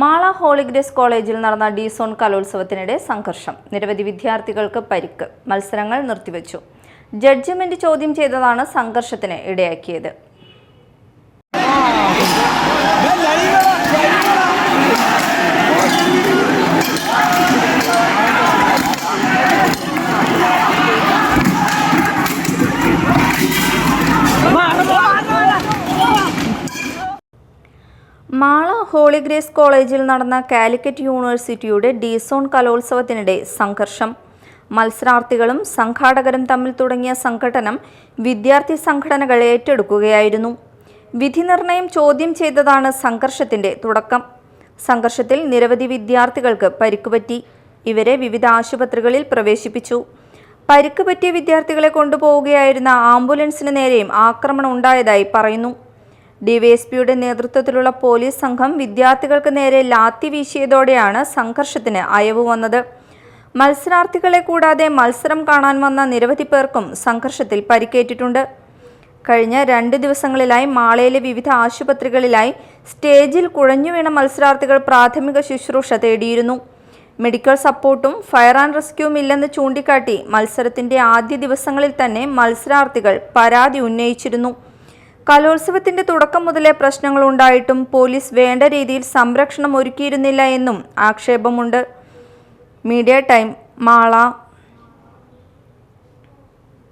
മാള ഹോളിഗ്രേസ് കോളേജിൽ നടന്ന D zone കലോത്സവത്തിനിടെ സംഘർഷം. നിരവധി വിദ്യാർത്ഥികൾക്ക് പരിക്ക്. മത്സരങ്ങൾ നിർത്തിവച്ചു. ജഡ്ജ്മെന്റ് ചോദ്യം ചെയ്തതാണ് സംഘർഷത്തിന് ഇടയാക്കിയത്. മാള ഹോളി ഗ്രേസ് കോളേജിൽ നടന്ന കാലിക്കറ്റ് യൂണിവേഴ്സിറ്റിയുടെ ഡിസോൺ കലോത്സവത്തിനിടെ സംഘർഷം. മത്സരാർത്ഥികളും സംഘാടകരും തമ്മിൽ തുടങ്ങിയ സംഘടനം വിദ്യാർത്ഥി സംഘടനകൾ ഏറ്റെടുക്കുകയായിരുന്നു. വിധി നിർണയം ചോദ്യം ചെയ്തതാണ് സംഘർഷത്തിന്റെ തുടക്കം. സംഘർഷത്തിൽ നിരവധി വിദ്യാർത്ഥികൾക്ക് പരിക്കുപറ്റി. ഇവരെ വിവിധ ആശുപത്രികളിൽ പ്രവേശിപ്പിച്ചു. പരിക്ക് പറ്റിയ വിദ്യാർത്ഥികളെ കൊണ്ടുപോവുകയായിരുന്ന ആംബുലൻസിന് നേരെയും ആക്രമണം ഉണ്ടായതായി പറയുന്നു. ഡിവൈഎസ്പിയുടെ നേതൃത്വത്തിലുള്ള പോലീസ് സംഘം വിദ്യാർത്ഥികൾക്ക് നേരെ ലാത്തി വീശിയതോടെയാണ് സംഘർഷത്തിന് അയവ് വന്നത്. മത്സരാർത്ഥികളെ കൂടാതെ മത്സരം കാണാൻ വന്ന നിരവധി പേർക്കും സംഘർഷത്തിൽ പരിക്കേറ്റിട്ടുണ്ട്. കഴിഞ്ഞ രണ്ട് ദിവസങ്ങളിലായി മാളയിലെ വിവിധ ആശുപത്രികളിലായി സ്റ്റേജിൽ കുഴഞ്ഞു വീണ മത്സരാർത്ഥികൾ പ്രാഥമിക ശുശ്രൂഷ തേടിയിരുന്നു. മെഡിക്കൽ സപ്പോർട്ടും ഫയർ ആൻഡ് റെസ്ക്യൂവും ഇല്ലെന്ന് ചൂണ്ടിക്കാട്ടി മത്സരത്തിന്റെ ആദ്യ ദിവസങ്ങളിൽ തന്നെ മത്സരാർത്ഥികൾ പരാതി ഉന്നയിച്ചിരുന്നു. കലോത്സവത്തിന്റെ തുടക്കം മുതലേ പ്രശ്നങ്ങളുണ്ടായിട്ടും പോലീസ് വേണ്ട രീതിയിൽ സംരക്ഷണം ഒരുക്കിയിരുന്നില്ല എന്നും ആക്ഷേപമുണ്ട്. Media time Mala